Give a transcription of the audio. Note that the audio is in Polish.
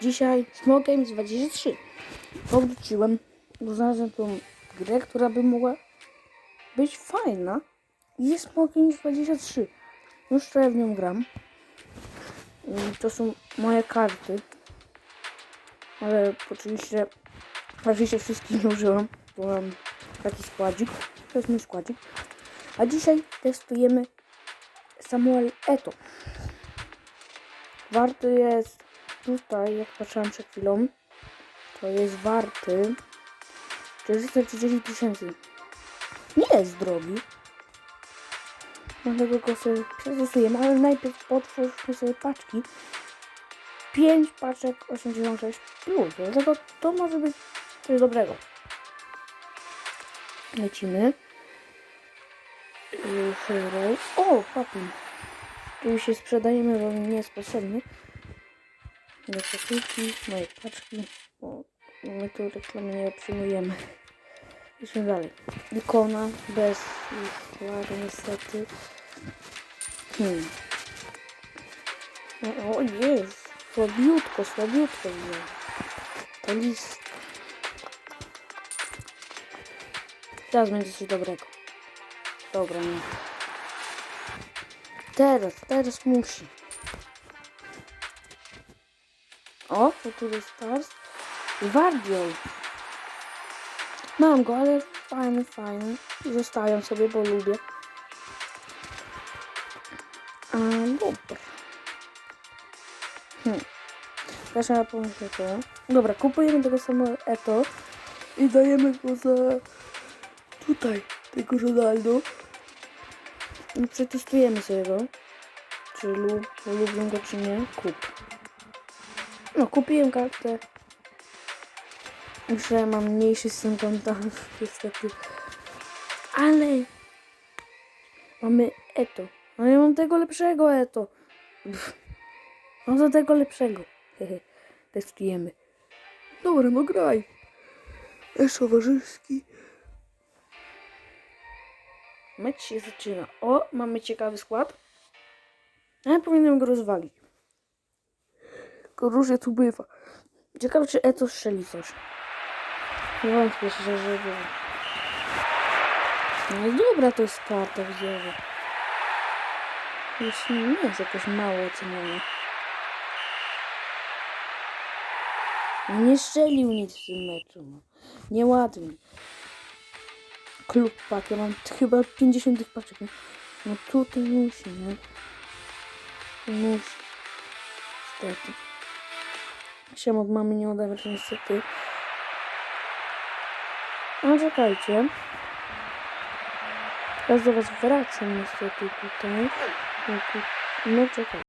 Dzisiaj Small Games 23. Powróciłem, bo znalazłem tą grę, która by mogła być fajna. Jest Small Games 23. Już trochę w nią gram. I to są moje karty. Ale oczywiście, oczywiście wszystkich nie użyłam, bo mam taki składzik. To jest mój składzik. A dzisiaj testujemy Samuel Eto. Warty jest tutaj, jak patrzyłam przed chwilą, to jest warty 430 tysięcy. Nie jest drogi. Dlatego go sobie przetestujemy, ale najpierw otwórzmy sobie paczki. 5 paczek 86 plus, dlatego to może być coś dobrego. Lecimy. Yy, Hero. O, papin. Tu się sprzedajemy, bo nie jest potrzebny. Moje paczki, moje paczki. O, my tu reklamy nie przyjmujemy. Idźmy dalej. Ikona bez składu niestety. Hmm. O, o jest. Słabiutko, słabiutko jest. To list. Teraz będzie coś dobrego. Dobra, nie. Teraz, teraz musi. O, jest stars. Wardiol. Mam go, ale fajny, fajny. Zostawiam sobie, bo lubię. A, dobra. Hmm. Teraz trzeba pomyśleć to. Dobra, kupujemy tego samego Eto i dajemy go za tutaj, tego Ronaldo. I przetestujemy sobie go. Czy lu lubię go, czy nie. Kup. No, kupiłem kartę. Że mam mniejszy konta, niestety. Ale mamy Eto. No ja mam tego lepszego Eto. Mam do tego lepszego. Testujemy. Dobra, no graj. Towarzyski. Mecz się zaczyna. O, mamy ciekawy skład. Ale powinienem go rozwalić. Tylko różnie tu bywa. Ciekawe, czy Eto strzeli coś. Nie wątpię szczerze, że było. No i dobra to jest karta widzowa. Już nie jest jakoś mało oceniona. No Nie strzelił nic w tym meczu. No. Nieładnie. Klub pak, ja mam chyba 50 tych paczek. No tutaj musi, nie? Musi. Niestety. Się od mamy nie odebrać niestety. No czekajcie. Teraz do was wracam niestety tutaj. No czekaj.